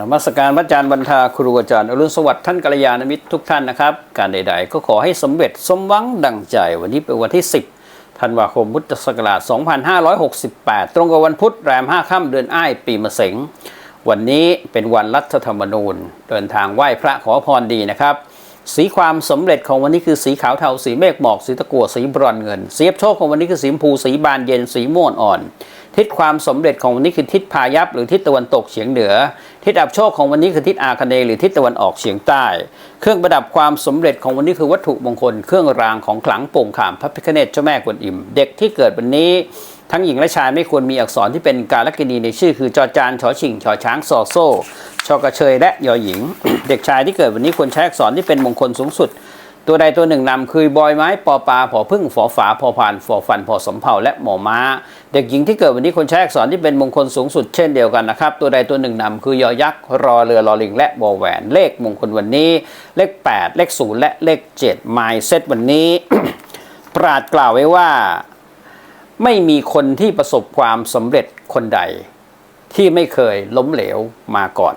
นมัสการพระอาจารย์บรรทาครูอาจารย์อรุณสวัสดิ์ท่านกัลยาณมิตรทุกท่านนะครับ การใด ๆ ก็ขอให้สำเร็จสมหวังดังใจ วันนี้เป็นวันที่ 10ธันวาคมพุทธศักราช 2568 ตรงกับวันพุธแรม 5 ค่ำเดือนอ้ายปีมะเสงวันนี้เป็นวันรัฐธรรมนูญ เดินทางไหว้พระขอพรดีนะครับ สีความสำเร็จของวันนี้คือสีขาวเทาสีเมฆหมอกสีตะกั่วสีบรอนเงิน เสียโชคของวันนี้คือสีชมพูสีบานเย็นสีม่วงอ่อน ทิศความสำเร็จของวันนี้คือทิศพายัพหรือทิศตะวันตกเฉียงเหนือ ทิศอับโชคของวันนี้คือทิศอาคเนหรือทิศตะวันออกเฉียงใต้ เครื่องประดับความสำเร็จของวันนี้คือวัตถุมงคล เครื่องรางของขลังโป่งขามพระพิฆเนศเจ้าแม่กวนอิม เด็กที่เกิดวันนี้ทั้งหญิงและชายไม่ควรมีอักษรที่เป็นการลกินีในชื่อคือจอจานชอชิงชอช้างซอโซ่ชอกระเชยและยอหญิง เด็กชายที่เกิดวันนี้ควรใช้อักษรที่เป็นมงคลสูงสุด ตัวใดตัวหนึ่งนำคือบอยไม้ปอปลาผอพึ่งฝอฝาพอผ่านฝอฟันพอสมเภาและหมอม้า เด็กหญิงที่เกิดวันนี้ควรใช้อักษรที่เป็นมงคลสูงสุดเช่นเดียวกันนะครับ ตัวใดตัวหนึ่งนำคือยอยักษ์รอเรือรอลิง และวอแหวนเลขมงคลวันนี้ เลข 8 เลข 0 และเลข7ไมล์เซตวันนี้ ปราดกล่าวไว้ว่า ไม่มีคนที่ประสบความสำเร็จคนใด ที่ไม่เคยล้มเหลวมาก่อน